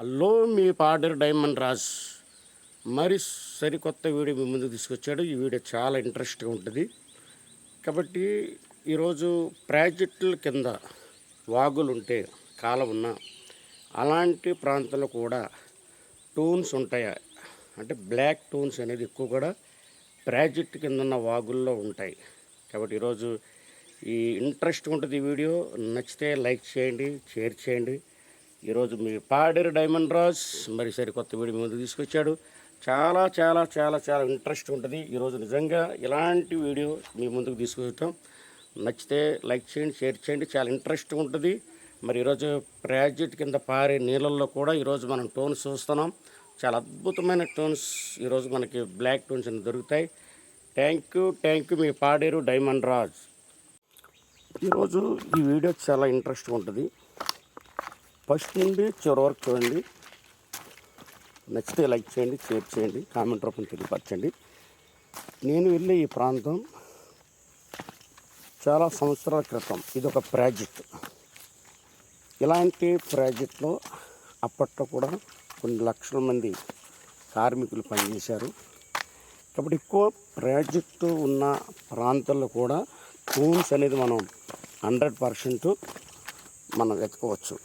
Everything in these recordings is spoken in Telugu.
హలో మీ పాడర్ డైమండ్ రాజ్. మరి సరికొత్త వీడియో మీ ముందుకు తీసుకొచ్చాడు. ఈ వీడియో చాలా ఇంట్రెస్ట్గా ఉంటుంది. కాబట్టి ఈరోజు ప్రాజెక్టుల కింద వాగులు ఉంటే కాలం ఉన్న అలాంటి ప్రాంతంలో కూడా టూన్స్ ఉంటాయా? అంటే బ్లాక్ టూన్స్ అనేది ఎక్కువ కూడా ప్రాజెక్ట్ కింద ఉన్న వాగుల్లో ఉంటాయి. కాబట్టి ఈరోజు ఈ ఇంట్రెస్ట్ ఉంటుంది ఈ వీడియో. నచ్చితే లైక్ చేయండి షేర్ చేయండి. ఈరోజు మీ పాడేరు డైమండ్ రాజ్ మరి సరికొత్త వీడియో మీ ముందుకు తీసుకొచ్చాడు. చాలా చాలా చాలా చాలా ఇంట్రెస్ట్ ఉంటుంది. ఈరోజు నిజంగా ఇలాంటి వీడియో మీ ముందుకు తీసుకొచ్చాం నచ్చితే లైక్ చేయండి షేర్ చేయండి. చాలా ఇంట్రెస్ట్ ఉంటుంది. మరి ఈరోజు ప్రాజెక్ట్ కింద పారే నీళ్ళల్లో కూడా ఈరోజు మనం టోన్స్ చూస్తున్నాం. చాలా అద్భుతమైన టోన్స్ ఈరోజు మనకి బ్లాక్ టోన్స్ అని దొరుకుతాయి. థ్యాంక్ యూ థ్యాంక్ యూ మీ పాడేరు డైమండ్ రాజ్. ఈరోజు ఈ వీడియో చాలా ఇంట్రెస్ట్గా ఉంటుంది. ఫస్ట్ నుండి చివరి వరకు చూడండి. నచ్చితే లైక్ చేయండి షేర్ చేయండి కామెంట్ రూపం తెలియపరచండి. నేను వెళ్ళే ఈ ప్రాంతం చాలా సంవత్సరాల క్రితం. ఇది ఒక ప్రాజెక్ట్. ఇలాంటి ప్రాజెక్ట్లో అప్పట్లో కూడా కొన్ని లక్షల మంది కార్మికులు పనిచేశారు. కాబట్టి ఎక్కువ ప్రాజెక్టు ఉన్న ప్రాంతాల్లో కూడా టూన్స్ అనేది మనం హండ్రెడ్ పర్సెంట్ మనం వెతకవచ్చు.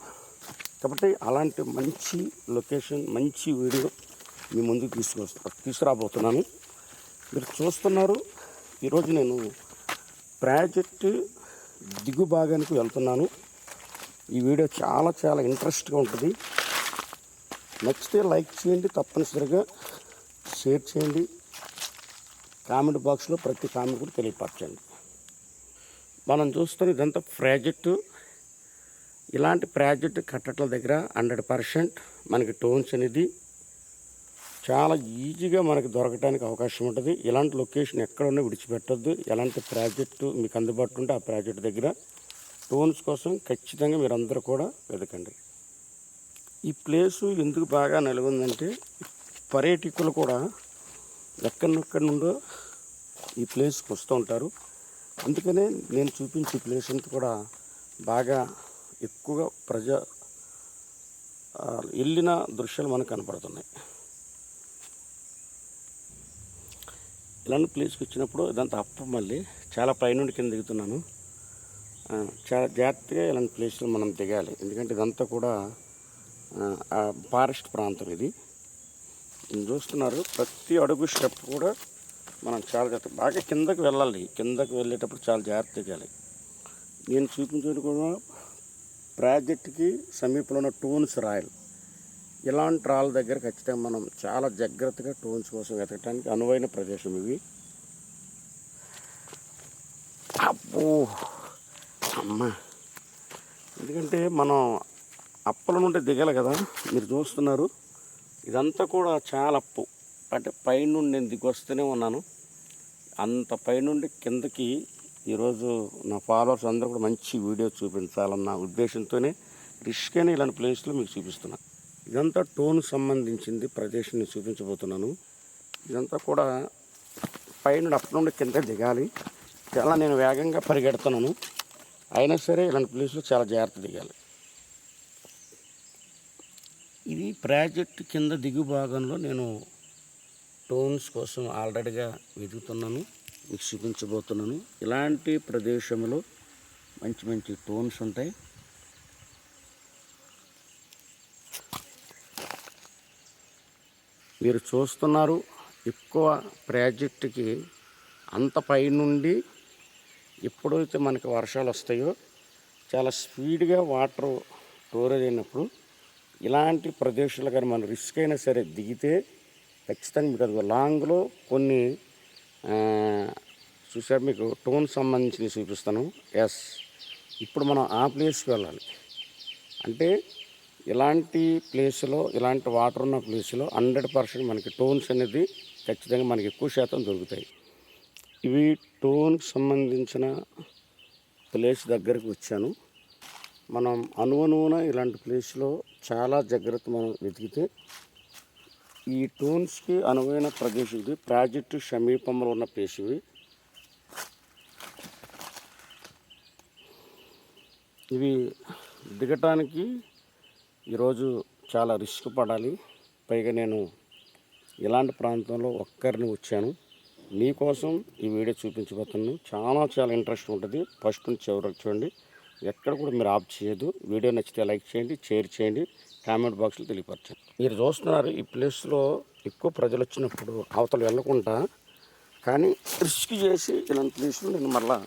కాబట్టి అలాంటి మంచి లొకేషన్ మంచి వీడియో మీ ముందుకు తీసుకొస్తా తీసుకురాబోతున్నాను. మీరు చూస్తున్నారు ఈరోజు నేను ప్రాజెక్టు దిగు భాగానికి వెళ్తున్నాను. ఈ వీడియో చాలా చాలా ఇంట్రెస్ట్గా ఉంటుంది. నచ్చితే లైక్ చేయండి తప్పనిసరిగా షేర్ చేయండి. కామెంట్ బాక్స్లో ప్రతి కామెంట్ కూడా తెలియపరచండి. మనం చూస్తున్న ఇదంతా ప్రాజెక్టు. ఇలాంటి ప్రాజెక్ట్ కట్టట్ల దగ్గర హండ్రెడ్ పర్సెంట్ మనకి టోన్స్ అనేది చాలా ఈజీగా మనకి దొరకడానికి అవకాశం ఉంటుంది. ఇలాంటి లొకేషన్ ఎక్కడ ఉన్నా విడిచిపెట్టొద్దు. ఎలాంటి ప్రాజెక్టు మీకు అందుబాటులో ఉంటే ఆ ప్రాజెక్ట్ దగ్గర టోన్స్ కోసం ఖచ్చితంగా మీరందరూ కూడా వెతకండి. ఈ ప్లేసు ఎందుకు బాగా నలుగుందంటే పర్యాటకులు కూడా ఎక్కడెక్కడి నుండో ఈ ప్లేస్కి వస్తూ ఉంటారు. అందుకనే నేను చూపించే ప్లేస్ అంతా కూడా బాగా ఎక్కువగా ప్రజా వెళ్ళిన దృశ్యాలు మనకు కనపడుతున్నాయి. ఇలాంటి ప్లేస్కి వచ్చినప్పుడు ఇదంతా అప్పు మళ్ళీ చాలా పైనుండి కింద దిగుతున్నాను. చాలా జాగ్రత్తగా ఇలాంటి ప్లేస్లో మనం దిగాలి. ఎందుకంటే ఇదంతా కూడా ఆ, ఫారెస్ట్ ప్రాంతం ఇది. చూస్తున్నారు ప్రతి అడుగు స్టెప్ కూడా మనం చాలా జాగ్రత్త బాగా కిందకి వెళ్ళాలి. కిందకు వెళ్ళేటప్పుడు చాలా జాగ్రత్త దిగాలి. నేను చూపించేది కూడా ప్రాజెక్ట్కి సమీపంలో ఉన్న టూన్స్ రాయల్. ఇలాంటి రాళ్ళ దగ్గర ఖచ్చితంగా మనం చాలా జాగ్రత్తగా టోన్స్ కోసం వెతకడానికి అనువైన ప్రదేశం ఇవి. అబ్బో! అమ్మ! ఎందుకంటే మనం అప్పల నుండి దిగాలి కదా మీరు చూస్తున్నారు. ఇదంతా కూడా చాలా అప్పు. అంటే పైనుండి నేను దిగొస్తూనే ఉన్నాను. అంత పైనుండి కిందకి ఈరోజు నా ఫాలోవర్స్ అందరూ కూడా మంచి వీడియో చూపించాలన్న ఉద్దేశంతోనే రిస్క్ అని ఇలాంటి ప్లేస్లో మీకు చూపిస్తున్నా. ఇదంతా టోన్ సంబంధించింది ప్రదేశం నేను చూపించబోతున్నాను. ఇదంతా కూడా పైన అప్పటి నుండి కింద దిగాలి. చాలా నేను వేగంగా పరిగెడుతున్నాను. అయినా సరే ఇలాంటి ప్లేస్లో చాలా జాగ్రత్త దిగాలి. ఇది ప్రాజెక్ట్ కింద దిగు భాగంలో నేను టోన్స్ కోసం ఆల్రెడీగా వెతుకుతున్నాను. మీకు చూపించబోతున్నాను. ఇలాంటి ప్రదేశంలో మంచి మంచి టోన్స్ ఉంటాయి. మీరు చూస్తున్నారు ఎక్కువ ప్రాజెక్టుకి అంత పైనుండి ఎప్పుడైతే మనకి వర్షాలు వస్తాయో చాలా స్పీడ్గా వాటర్ స్టోరేజ్ అయినప్పుడు ఇలాంటి ప్రదేశాలు కానీ మనం రిస్క్ అయినా సరే దిగితే ఖచ్చితంగా మీకు అది లాంగ్లో కొన్ని చూసారు మీకు? టోన్ సంబంధించి చూపిస్తాను. ఎస్. ఇప్పుడు మనం ఆ ప్లేస్కి వెళ్ళాలి. అంటే ఇలాంటి ప్లేస్లో ఇలాంటి వాటర్ ఉన్న ప్లేస్లో హండ్రెడ్ పర్సెంట్ మనకి టోన్స్ అనేది ఖచ్చితంగా మనకి ఎక్కువ శాతం దొరుకుతాయి. ఇవి టోన్కి సంబంధించిన ప్లేస్ దగ్గరికి వచ్చాను. మనం అనువనువున ఇలాంటి ప్లేస్లో చాలా జాగ్రత్త మనం వెతికితే ఈ టోన్స్కి అనువైన ప్రదేశం ఇది. ప్రాజెక్టు సమీపంలో ఉన్న ప్లేస్ ఇవి ఇవి దిగటానికి ఈరోజు చాలా రిస్క్ పడాలి. పైగా నేను ఇలాంటి ప్రాంతంలో ఒక్కరిని వచ్చాను. మీకోసం ఈ వీడియో చూపించబోతున్నాను. చాలా చాలా ఇంట్రెస్ట్ ఉంటుంది. ఫస్ట్ నుంచి చివరి చూడండి. ఎక్కడ కూడా మీరు ఆఫ్ చేయదు. వీడియో నచ్చితే లైక్ చేయండి షేర్ చేయండి కామెంట్ బాక్స్లో తెలియపరచండి. మీరు చూస్తున్నారు ఈ ప్లేస్లో ఎక్కువ ప్రజలు వచ్చినప్పుడు అవతలు వెళ్ళకుండా కానీ రిస్క్ చేసి ఇలాంటి ప్లేస్లో నేను మళ్ళా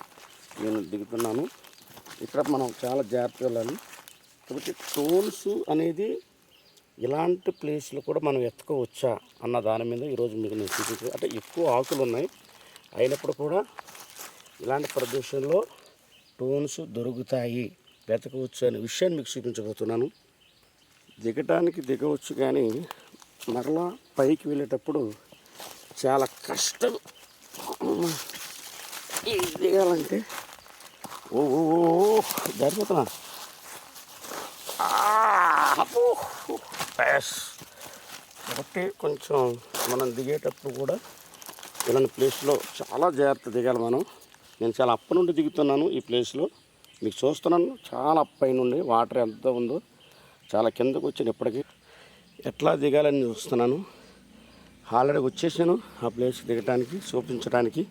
నేను దిగుతున్నాను. ఇక్కడ మనం చాలా జాగ్రత్తగా వెళ్ళాలి. కాబట్టి టోల్స్ అనేది ఇలాంటి ప్లేస్లో కూడా మనం ఎత్తుకోవచ్చా అన్న దాని మీద ఈరోజు మీకు నేను చూపించాను అంటే ఎక్కువ ఆకులు ఉన్నాయి అయినప్పుడు కూడా ఇలాంటి ప్రదేశంలో టోన్స్ దొరుకుతాయి. వెతకవచ్చు అనే విషయాన్ని మీకు చూపించబోతున్నాను. దిగటానికి దిగవచ్చు కానీ మరలా పైకి వెళ్ళేటప్పుడు చాలా కష్టం. దిగాలంటే ఓ ఓ ఓ, కాబట్టి కొంచెం మనం దిగేటప్పుడు కూడా ఇలాంటి ప్లేస్లో చాలా జాగ్రత్త దిగాలి మనం. నేను చాలా అప్ప నుండి దిగుతున్నాను ఈ ప్లేస్లో. మీకు చూస్తున్నాను చాలా అప్పై నుండి వాటర్ ఎంత ఉందో చాలా కిందకు వచ్చాను ఇప్పటికీ. ఎట్లా దిగాలని చూస్తున్నాను. ఆల్రెడీ వచ్చేసాను ఆ ప్లేస్ దిగడానికి చూపించడానికి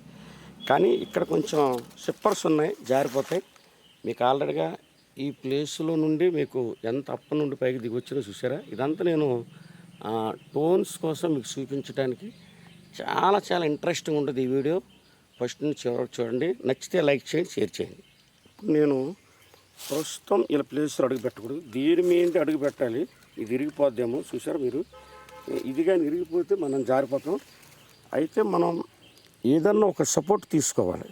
కానీ ఇక్కడ కొంచెం సిప్పర్స్ ఉన్నాయి జారిపోతాయి. మీకు ఆల్రెడీగా ఈ ప్లేస్లో నుండి మీకు ఎంత అప్ప నుండి పైకి దిగి చూసారా ఇదంతా నేను ఆ, టోన్స్ కోసం మీకు చూపించడానికి చాలా చాలా ఇంట్రెస్టింగ్ ఉంటుంది ఈ వీడియో. ఫస్ట్ నుంచి చివరికి చూడండి. నచ్చితే లైక్ చేయండి షేర్ చేయండి. ఇప్పుడు నేను ప్రస్తుతం ఇలా ప్లేస్లో అడుగు పెట్టకూడదు. దీని మీద అడుగు పెట్టాలి. ఇది ఇరిగిపోద్దేమో చూసారా మీరు? ఇది కానీ ఇరిగిపోతే మనం జారిపోతాం. అయితే మనం ఏదన్నా ఒక సపోర్ట్ తీసుకోవాలి.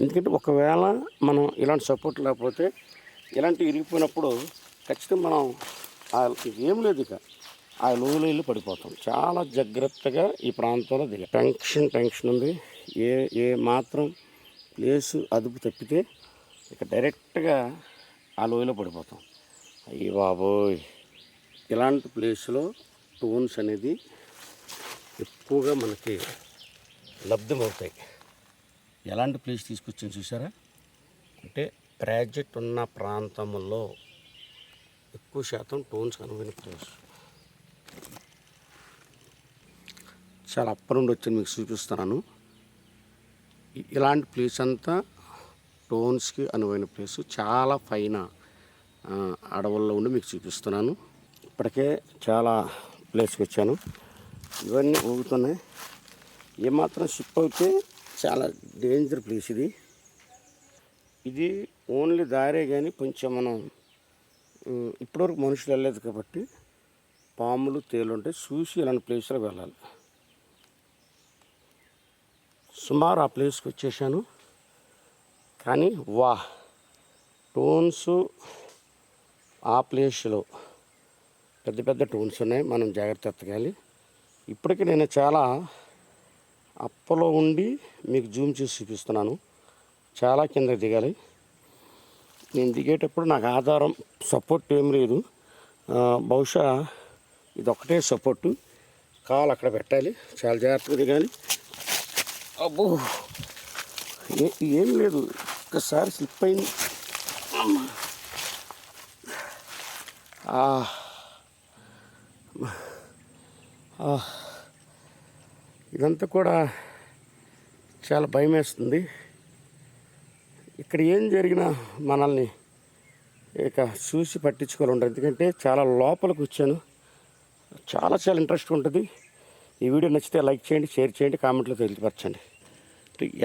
ఎందుకంటే ఒకవేళ మనం ఇలాంటి సపోర్ట్ లేకపోతే ఇలాంటి ఇరిగిపోయినప్పుడు ఖచ్చితంగా మనం ఆ- ఏం లేదు ఇక. ఆ లోయలో వెళ్ళి పడిపోతాం. చాలా జాగ్రత్తగా ఈ ప్రాంతంలో దిగా టెన్షన్ టెన్షన్ ఉంది. ఏ ఏ మాత్రం ప్లేసు అదుపు తప్పితే ఇక డైరెక్ట్గా ఆ లోయలో పడిపోతాం. అయ్యి బాబోయ్! ఇలాంటి ప్లేస్లో టోన్స్ అనేది ఎక్కువగా మనకి లబ్ధమవుతాయి. ఎలాంటి ప్లేస్ తీసుకొచ్చాను చూసారా అంటే ప్రాజెక్ట్ ఉన్న ప్రాంతంలో ఎక్కువ శాతం టోన్స్ కనుగొని ప్లేస్. చాలా అప్ప నుండి వచ్చి మీకు చూపిస్తున్నాను. ఇలాంటి ప్లేస్ అంతా టోన్స్కి అనువైన ప్లేస్. చాలా పైన అడవుల్లో ఉండి మీకు చూపిస్తున్నాను. ఇప్పటికే చాలా ప్లేస్కి వచ్చాను. ఇవన్నీ ఊగుతున్నాయి. ఏమాత్రం షిప్ అయితే చాలా డేంజర్ ప్లేస్ ఇది. ఇది ఓన్లీ దారే కానీ కొంచెం మనం ఇప్పటివరకు మనుషులు వెళ్ళలేదు కాబట్టి పాములు తేలు ఉంటాయి చూసి ఇలాంటి ప్లేస్లో వెళ్ళాలి. సుమారు ఆ ప్లేస్కి వచ్చేసాను. కానీ వా టోన్స్ ఆ ప్లేస్లో పెద్ద పెద్ద టోన్స్ ఉన్నాయి. మనం జాగ్రత్త ఎత్తగాలి. ఇప్పటికీ నేను చాలా అప్పలో ఉండి మీకు జూమ్ చేసి చూపిస్తున్నాను. చాలా కింద దిగాలి. నేను దిగేటప్పుడు నాకు ఆధారం సపోర్ట్ ఏం లేదు. బహుశా ఇది ఒకటే సపోర్టు. కాలు అక్కడ పెట్టాలి. చాలా జాగ్రత్తగా దిగాలి. అబ్బో. ఏం లేదు ఒక్కసారి స్లిప్ అయింది. ఇదంతా కూడా చాలా భయం వేస్తుంది. ఇక్కడ ఏం జరిగినా మనల్ని ఇక చూసి పట్టించుకోవాలి ఎందుకంటే చాలా లోపలికి వచ్చాను. చాలా చాలా ఇంట్రెస్ట్ ఉంటుంది. ఈ వీడియో నచ్చితే లైక్ చేయండి షేర్ చేయండి కామెంట్లో తెలియపరచండి.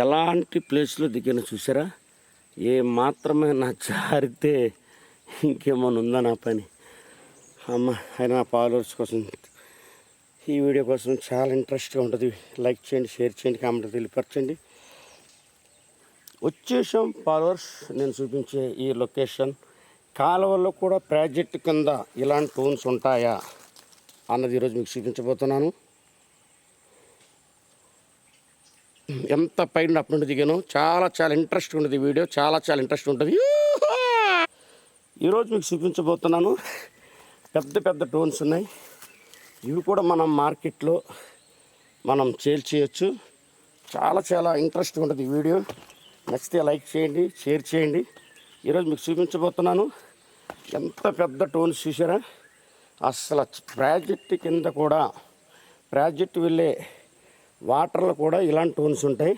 ఎలాంటి ప్లేస్లో దిగిన చూసారా ఏ మాత్రమే నా జారితే ఇంకేమన్నా ఉందా నా పని? అమ్మ అయినా నా ఫాలోవర్స్ కోసం ఈ వీడియో కోసం చాలా ఇంట్రెస్ట్గా ఉంటుంది. లైక్ చేయండి షేర్ చేయండి కామెంట్ తెలియపరచండి. వచ్చేసాం ఫాలోవర్స్ నేను చూపించే ఈ లొకేషన్ కాలువల్లో కూడా ప్రాజెక్ట్ కింద ఇలాంటి టోన్స్ ఉంటాయా? అన్నది ఈరోజు మీకు చూపించబోతున్నాను. ఎంత పైన అప్పటి నుండి దిగాను చాలా చాలా ఇంట్రెస్ట్ ఉంటుంది వీడియో. చాలా చాలా ఇంట్రెస్ట్ ఉంటుంది. ఈరోజు మీకు చూపించబోతున్నాను. పెద్ద పెద్ద టోన్స్ ఉన్నాయి. ఇవి కూడా మనం మార్కెట్లో మనం సేల్ చేయొచ్చు. చాలా చాలా ఇంట్రెస్ట్ ఉంటుంది వీడియో. నచ్చితే లైక్ చేయండి షేర్ చేయండి. ఈరోజు మీకు చూపించబోతున్నాను. ఎంత పెద్ద టోన్స్ చూసారా? అసలు ప్రాజెక్ట్ కింద కూడా ప్రాజెక్ట్ వెళ్ళే వాటర్లో కూడా ఇలాంటి టోన్స్ ఉంటాయి.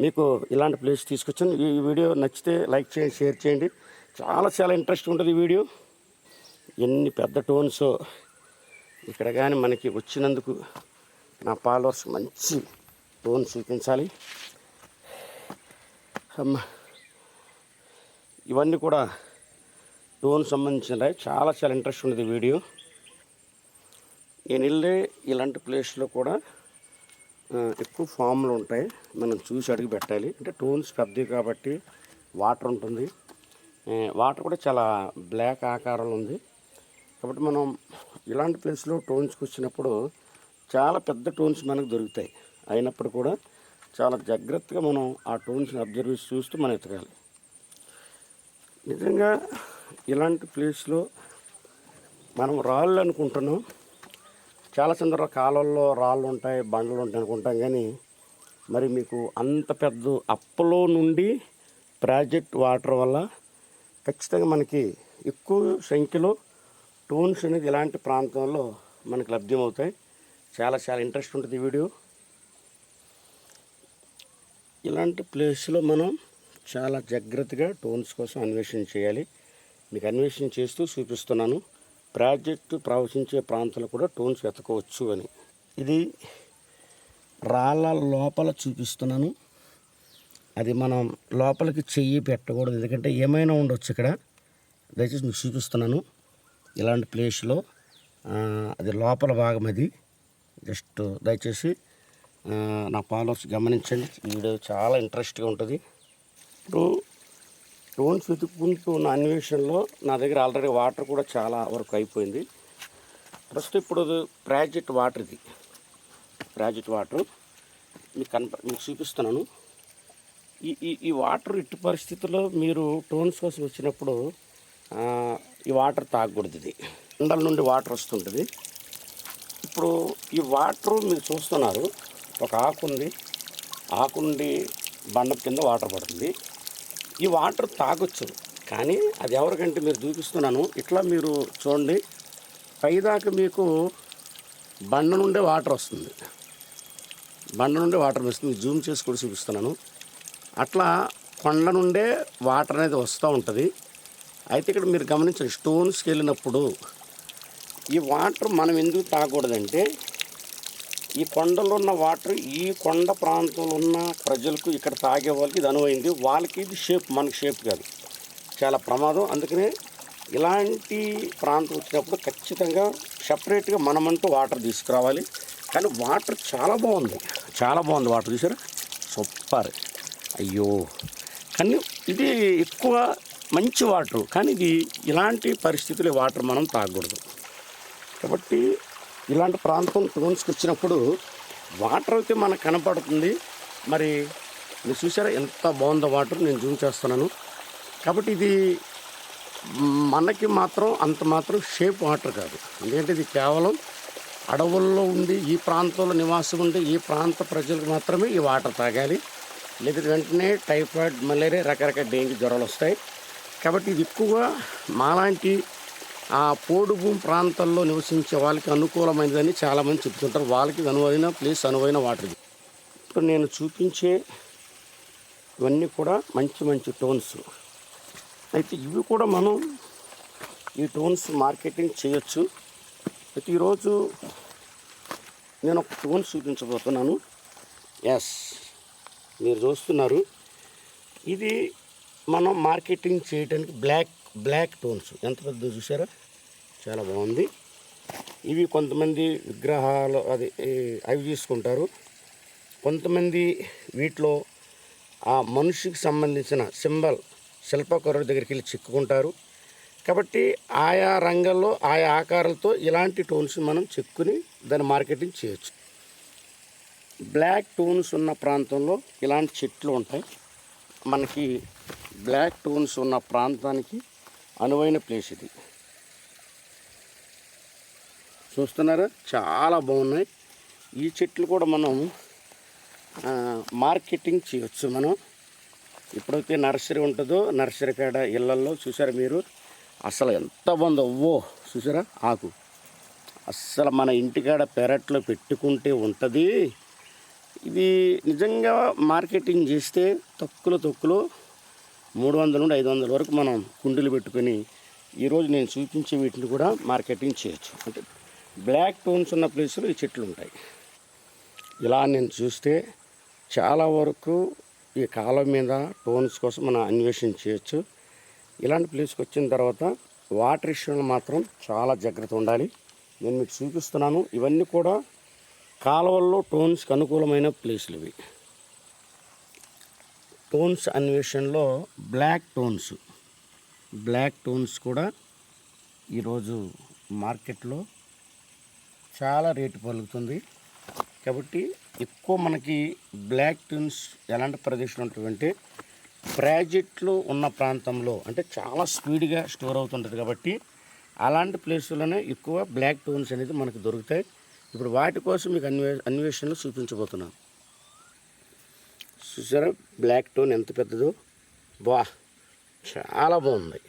మీకు ఇలాంటి ప్లేస్ తీసుకొచ్చాను. ఈ వీడియో నచ్చితే లైక్ చేయండి షేర్ చేయండి. చాలా చాలా ఇంట్రెస్ట్ ఉంటుంది ఈ వీడియో. ఎన్ని పెద్ద టోన్స్ ఇక్కడ కానీ మనకి వచ్చినందుకు నా ఫాలోవర్స్ మంచి టోన్ చూపించాలి. అమ్మ ఇవన్నీ కూడా టోన్ సంబంధించినవి. చాలా చాలా ఇంట్రెస్ట్ ఉంది వీడియో. నేను వెళ్ళే ఇలాంటి ప్లేస్లో కూడా ఎక్కువ ఫామ్లు ఉంటాయి. మనం చూసి అడిగి పెట్టాలి. అంటే టోన్స్ పెద్దవి కాబట్టి వాటర్ ఉంటుంది. వాటర్ కూడా చాలా బ్లాక్ ఆకారంలో ఉంది. కాబట్టి మనం ఇలాంటి ప్లేస్లో టోన్స్కి వచ్చినప్పుడు చాలా పెద్ద టోన్స్ మనకు దొరుకుతాయి. అయినప్పుడు కూడా చాలా జాగ్రత్తగా మనం ఆ టోన్స్ని అబ్జర్వ్ చేసి చూస్తూ మనం ఎతకాలి. నిజంగా ఇలాంటి ప్లేస్లో మనం రాళ్ళు అనుకుంటున్నాం. చాలా సందర్భ కాలంలో రాళ్ళు ఉంటాయి బండలు ఉంటాయి అనుకుంటాం కానీ మరి మీకు అంత పెద్ద అప్పలో నుండి ప్రాజెక్ట్ వాటర్ వల్ల ఖచ్చితంగా మనకి ఎక్కువ సంఖ్యలో టోన్స్ అనేది ఇలాంటి ప్రాంతంలో మనకి లభ్యమవుతాయి. చాలా చాలా ఇంట్రెస్ట్ ఉంటుంది ఈ వీడియో. ఇలాంటి ప్లేస్లో మనం చాలా జాగ్రత్తగా టోన్స్ కోసం అన్వేషణ చేయాలి. మీకు అన్వేషణ చేస్తూ చూపిస్తున్నాను. ప్రాజెక్టు ప్రవహించే ప్రాంతాలు కూడా టోన్స్ వెతకవచ్చు అని. ఇది రాళ్ళ లోపల చూపిస్తున్నాను. అది మనం లోపలికి చెయ్యి పెట్టకూడదు. ఎందుకంటే ఏమైనా ఉండొచ్చు ఇక్కడ. దయచేసి మీకు చూపిస్తున్నాను. ఇలాంటి ప్లేస్లో అది లోపల భాగం అది. జస్ట్ దయచేసి నా ఫాలోవర్స్ గమనించండి. వీడియో చాలా ఇంట్రెస్ట్గా ఉంటుంది. ఇప్పుడు టోన్స్ వెతుక్కుంటూ ఉన్న అన్వేషణలో నా దగ్గర ఆల్రెడీ వాటర్ కూడా చాలా వరకు అయిపోయింది. ప్రస్తుతం ఇప్పుడు ప్రాజెక్ట్ వాటర్ ఇది. Project water. మీకు కనప మీకు చూపిస్తున్నాను. ఈ ఈ ఈ వాటర్ ఇట్టి పరిస్థితుల్లో మీరు టోన్స్ కోసం వచ్చినప్పుడు ఈ వాటర్ తాగకూడదు ఇది. కొండల నుండి వాటర్ వస్తుంటుంది. ఇప్పుడు ఈ వాటర్ మీరు చూస్తున్నారు. ఒక ఆకు ఉంది. ఆకు నుండి బండ కింద వాటర్ పడుతుంది. ఈ వాటర్ తాగొచ్చు కానీ అది ఎవరికంటే మీరు చూపిస్తున్నాను. ఇట్లా మీరు చూడండి. పైదాకా మీకు బండ నుండే వాటర్ వస్తుంది. బండ నుండే వాటర్ వస్తుంది. జూమ్ చేసి కూడా చూపిస్తున్నాను. అట్లా కొండ నుండే వాటర్ అనేది వస్తూ ఉంటుంది. అయితే ఇక్కడ మీరు గమనించండి స్టోన్స్కి వెళ్ళినప్పుడు ఈ వాటర్ మనం ఎందుకు తాగకూడదంటే ఈ కొండలో ఉన్న వాటర్ ఈ కొండ ప్రాంతంలో ఉన్న ప్రజలకు ఇక్కడ తాగే వాళ్ళకి ఇది అనువైంది. వాళ్ళకి ఇది షేప్ మనకి షేప్ కాదు. చాలా ప్రమాదం. అందుకనే ఇలాంటి ప్రాంతం వచ్చినప్పుడు ఖచ్చితంగా సపరేట్గా మనమంటూ వాటర్ తీసుకురావాలి. కానీ వాటర్ చాలా బాగుంది. చాలా బాగుంది వాటర్ చూసారా? సూపర్. అయ్యో. కానీ ఇది ఎక్కువ మంచి వాటర్. కానీ ఇది ఇలాంటి పరిస్థితులు వాటర్ మనం తాగకూడదు. కాబట్టి ఇలాంటి ప్రాంతం టోన్స్కి వచ్చినప్పుడు వాటర్ అయితే మనకు కనపడుతుంది. మరి మీరు చూసారా ఎంత బాగుందో వాటర్ నేను జూమ్ చేస్తున్నాను. కాబట్టి ఇది మనకి మాత్రం అంత మాత్రం షేప్ వాటర్ కాదు. ఎందుకంటే ఇది కేవలం అడవుల్లో ఉండి ఈ ప్రాంతంలో నివాసం ఉండి ఈ ప్రాంత ప్రజలకు మాత్రమే ఈ వాటర్ తాగాలి. లేదా వెంటనే టైఫాయిడ్ మలేరియా రకరకాల డెంగ్యూ జ్వరాలు వస్తాయి. కాబట్టి ఇది ఎక్కువగా మాలాంటి ఆ పోడు ప్రాంతాల్లో నివసించే వాళ్ళకి అనుకూలమైనదని చాలామంది చెప్తుంటారు. వాళ్ళకి అనువైన ప్లేస్ అనువైన వాటర్ ఇప్పుడు నేను చూపించే ఇవన్నీ కూడా మంచి మంచి టోన్స్. అయితే ఇవి కూడా మనం ఈ టోన్స్ మార్కెటింగ్ చేయొచ్చు. అయితే ఈరోజు నేను ఒక టోన్ చూపించబోతున్నాను. ఎస్ మీరు చూస్తున్నారు. ఇది మనం మార్కెటింగ్ చేయడానికి బ్లాక్ బ్లాక్ టోన్స్. ఎంత పెద్ద చూసారా చాలా బాగుంది. ఇవి కొంతమంది విగ్రహాలు అది అవి తీసుకుంటారు. కొంతమంది వీటిలో ఆ మనిషికి సంబంధించిన సింబల్ శిల్పకారుడి దగ్గరికి వెళ్ళి చిక్కుకుంటారు. కాబట్టి ఆయా రంగంలో ఆయా ఆకారాలతో ఇలాంటి టోన్స్ మనం చెక్కుని దాన్ని మార్కెటింగ్ చేయొచ్చు. బ్లాక్ టోన్స్ ఉన్న ప్రాంతంలో ఇలాంటి చెట్లు ఉంటాయి. మనకి బ్లాక్ టోన్స్ ఉన్న ప్రాంతానికి అనువైన ప్లేస్ ఇది. చూస్తున్నారా? చాలా బాగున్నాయి. ఈ చెట్లు కూడా మనం మార్కెటింగ్ చేయొచ్చు మనం. ఎప్పుడైతే నర్సరీ ఉంటుందో నర్సరీ కాడ ఇళ్ళల్లో చూసారా మీరు? అసలు ఎంత బాగుందో. ఓ చూసారా ఆకు. అస్సలు మన ఇంటికాడ పెరట్లో పెట్టుకుంటే ఉంటుంది. ఇది నిజంగా మార్కెటింగ్ చేస్తే తక్కువలో తక్కువలో మూడు వందల నుండి ఐదు వందల వరకు మనం కుండీలు పెట్టుకొని ఈరోజు నేను చూపించే వీటిని కూడా మార్కెటింగ్ చేయొచ్చు. అంటే బ్లాక్ టోన్స్ ఉన్న ప్లేస్లో ఈ చెట్లు ఉంటాయి. ఇలా నేను చూస్తే చాలా వరకు ఈ కాలం మీద టోన్స్ కోసం మనం అన్వేషణ చేయొచ్చు. ఇలాంటి ప్లేస్కి వచ్చిన తర్వాత వాటర్ విషయంలో మాత్రం చాలా జాగ్రత్త ఉండాలి. నేను మీకు చూపిస్తున్నాను ఇవన్నీ కూడా కాలువల్లో టోన్స్కి అనుకూలమైన ప్లేస్లు ఇవి. టోన్స్ అన్వేషణలో బ్లాక్ టోన్స్ బ్లాక్ టోన్స్ కూడా ఈరోజు మార్కెట్లో చాలా రేటు పలుకుతుంది. కాబట్టి ఎక్కువ మనకి బ్లాక్ టోన్స్ ఎలాంటి ప్రదేశంలో ఉంటుందంటే ప్రాజెక్టులు ఉన్న ప్రాంతంలో అంటే చాలా స్పీడ్గా స్టోర్ అవుతుంటుంది కాబట్టి అలాంటి ప్లేసుల్లోనే ఎక్కువ బ్లాక్ టోన్స్ అనేది మనకు దొరుకుతాయి. ఇప్పుడు వాటి కోసం మీకు అన్వే అన్వేషణలు చూపించబోతున్నాను. చూసారా? బ్లాక్ టోన్ ఎంత పెద్దదో? బా చాలా బాగుంది.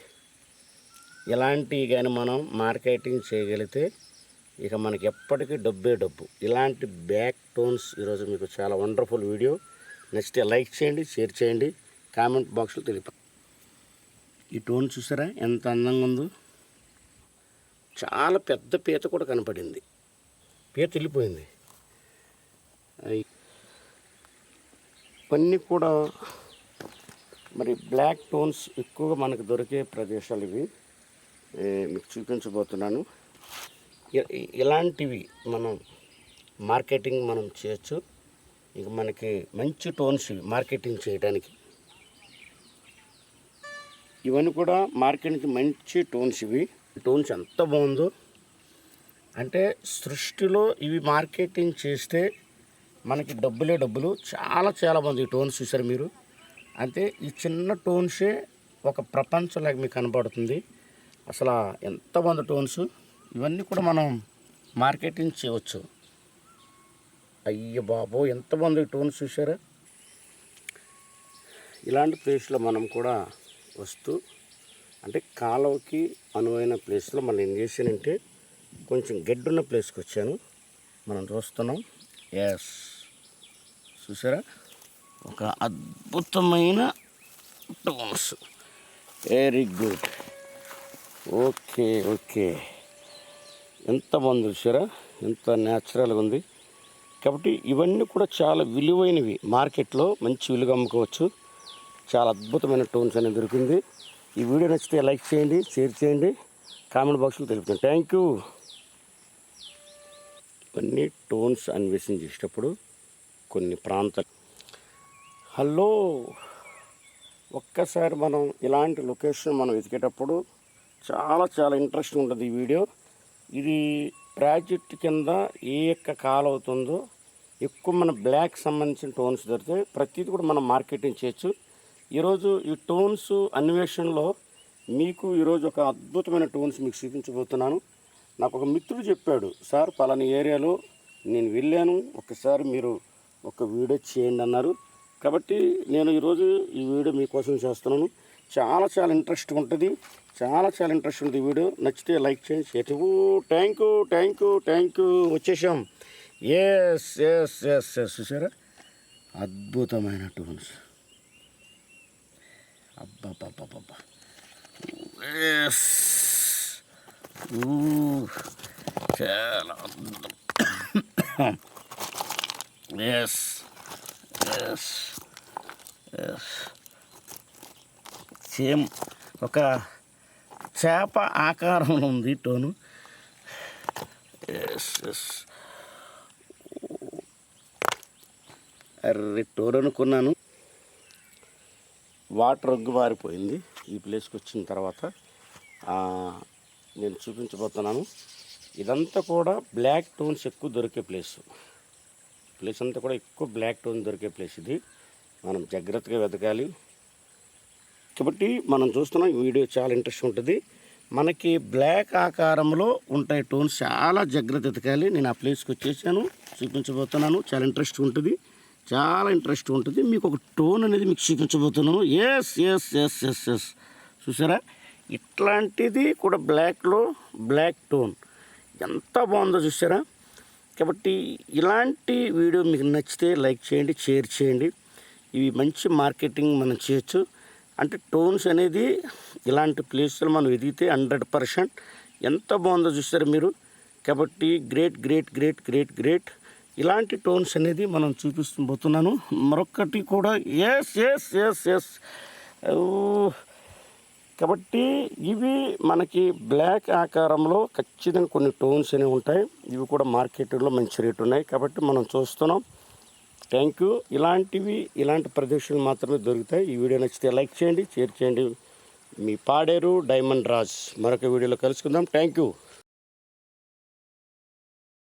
ఇలాంటివి కానీ మనం మార్కెటింగ్ చేయగలిగితే ఇక మనకి ఎప్పటికీ డబ్బే డబ్బు. ఇలాంటి బ్యాక్ టోన్స్ ఈరోజు మీకు చాలా వండర్ఫుల్ వీడియో నెక్స్ట్ లైక్ చేయండి షేర్ చేయండి కామెంట్ బాక్స్లో తెలిప ఈ టోన్ చూసారా? ఎంత అందంగా ఉందో. చాలా పెద్ద పీత కూడా కనపడింది. పీత వెళ్ళిపోయింది. కొన్ని కూడా మరి బ్లాక్ టోన్స్ ఎక్కువగా మనకు దొరికే ప్రదేశాలు ఇవి. మీకు చూపించబోతున్నాను. ఇలాంటివి మనం మార్కెటింగ్ మనం చేయొచ్చు. ఇక మనకి మంచి టోన్స్ ఇవి మార్కెటింగ్ చేయడానికి ఇవన్నీ కూడా మార్కెట్కి మంచి టోన్స్ ఇవి. టోన్స్ ఎంత బాగుందో. అంటే సృష్టిలో ఇవి మార్కెటింగ్ చేస్తే మనకి డబ్బులే డబ్బులు. చాలా చాలా బాగుంది ఈ టోన్స్ చూసారు మీరు. అంటే ఈ చిన్న టోన్సే ఒక ప్రపంచంలాగా మీకు కనబడుతుంది. అసలు ఎంత బాగుంది టోన్స్. ఇవన్నీ కూడా మనం మార్కెటింగ్ చేయవచ్చు. అయ్య బాబో ఎంతమంది టోన్ టోన్స్ చూసారా ఇలాంటి ప్లేస్లో మనం కూడా వస్తూ అంటే కాలువకి అనువైన ప్లేస్లో మనం ఏం చేశానంటే కొంచెం గడ్డున్న ప్లేస్కి వచ్చాను. మనం చూస్తున్నాం. ఎస్ చూసారా ఒక అద్భుతమైన tones very good okay okay ఎంత బాగుంది చూసారా? ఎంత న్యాచురల్గా ఉంది. కాబట్టి ఇవన్నీ కూడా చాలా విలువైనవి. మార్కెట్లో మంచి విలువ అమ్ముకోవచ్చు. చాలా అద్భుతమైన టోన్స్ అనేది దొరికింది. ఈ వీడియో నచ్చితే లైక్ చేయండి షేర్ చేయండి. కామెంట్ బాక్స్లో తెలుపుతాను. థ్యాంక్ యూ ఇవన్నీ టోన్స్ అన్వేషణ చేసేటప్పుడు కొన్ని ప్రాంతాలు. హలో. ఒక్కసారి మనం ఇలాంటి లొకేషన్ మనం వెతికేటప్పుడు చాలా చాలా ఇంట్రెస్ట్ ఉంటుంది ఈ వీడియో. ఇది ప్రాజెక్ట్ కింద ఏ యొక్క కాల్ అవుతుందో ఎక్కువ మన బ్లాక్ సంబంధించిన టోన్స్ దొరుకుతాయి ప్రతిదీ కూడా మనం మార్కెటింగ్ చేయొచ్చు. ఈరోజు ఈ టోన్స్ అన్వేషణలో మీకు ఈరోజు ఒక అద్భుతమైన టోన్స్ మీకు చూపించబోతున్నాను. నాకు ఒక మిత్రుడు చెప్పాడు సార్ పలానా ఏరియాలో నేను వెళ్ళాను ఒకసారి మీరు ఒక వీడియో చేయండి అన్నారు. కాబట్టి నేను ఈరోజు ఈ వీడియో మీకోసం చేస్తున్నాను. చాలా చాలా ఇంట్రెస్ట్ ఉంటుంది. చాలా చాలా ఇంట్రెస్ట్ ఉంటుంది వీడియో. నచ్చితే లైక్ చేయండి share thank you thank you thank you వచ్చేసాం. ఎస్ ఎస్ ఎస్ ఎస్ చూసారా? అద్భుతమైన టూన్స్ అబ్బాబ్బాబ్బా ఎస్ చాలా ఎస్ ఎస్ ఎస్ సేమ్ ఒక చేప ఆకారంలో ఉంది టోను. ఎస్ ఎస్ అర్రే టోన్ అనుకున్నాను. వాటర్ రొగ్గు మారిపోయింది ఈ ప్లేస్కి వచ్చిన తర్వాత నేను చూపించబోతున్నాను. ఇదంతా కూడా బ్లాక్ టోన్స్ ఎక్కువ దొరికే ప్లేస్. ప్లేస్ అంతా కూడా ఎక్కువ బ్లాక్ టోన్ దొరికే ప్లేస్ ఇది. మనం జాగ్రత్తగా వెతకాలి. కాబట్టి మనం చూస్తున్నాం ఈ వీడియో చాలా ఇంట్రెస్ట్ ఉంటుంది. మనకి బ్లాక్ ఆకారంలో ఉంటాయి టోన్స్ చాలా జాగ్రత్త ఎతకాలి. నేను ఆ ప్లేస్కి వచ్చేసాను చూపించబోతున్నాను. చాలా ఇంట్రెస్ట్ ఉంటుంది. చాలా ఇంట్రెస్ట్ ఉంటుంది. మీకు ఒక టోన్ అనేది మీకు చూపించబోతున్నాను. Yes yes yes yes yes చూసారా? ఇట్లాంటిది కూడా బ్లాక్లో బ్లాక్ టోన్. ఎంత బాగుందో చూసారా? కాబట్టి ఇలాంటి వీడియో మీకు నచ్చితే లైక్ చేయండి షేర్ చేయండి. ఇవి మంచి మార్కెటింగ్ మనం చేయొచ్చు. అంటే టోన్స్ అనేది ఇలాంటి ప్లేస్లో మనం ఎదిగితే హండ్రెడ్ పర్సెంట్ ఎంత బాగుందో చూస్తారు మీరు. కాబట్టి great great great great great. ఇలాంటి టోన్స్ అనేది మనం చూపిస్తూ పోతున్నాను. మరొకటి కూడా ఎస్ ఎస్ ఎస్ ఎస్ కాబట్టి ఇవి మనకి బ్లాక్ ఆకారంలో ఖచ్చితంగా కొన్ని టోన్స్ అనేవి ఉంటాయి. ఇవి కూడా మార్కెట్లో మంచి రేటు ఉన్నాయి. కాబట్టి మనం చూస్తున్నాం. Thank you. ఇలాంటివి ఇలాంటి ప్రదేశాలు మాత్రమే దొరుకుతాయి. ఈ వీడియో నచ్చితే లైక్ చేయండి షేర్ చేయండి. మీ పాడేరు డైమండ్ రాజ్. మరొక వీడియోలో కలుసుకుందాం. Thank you.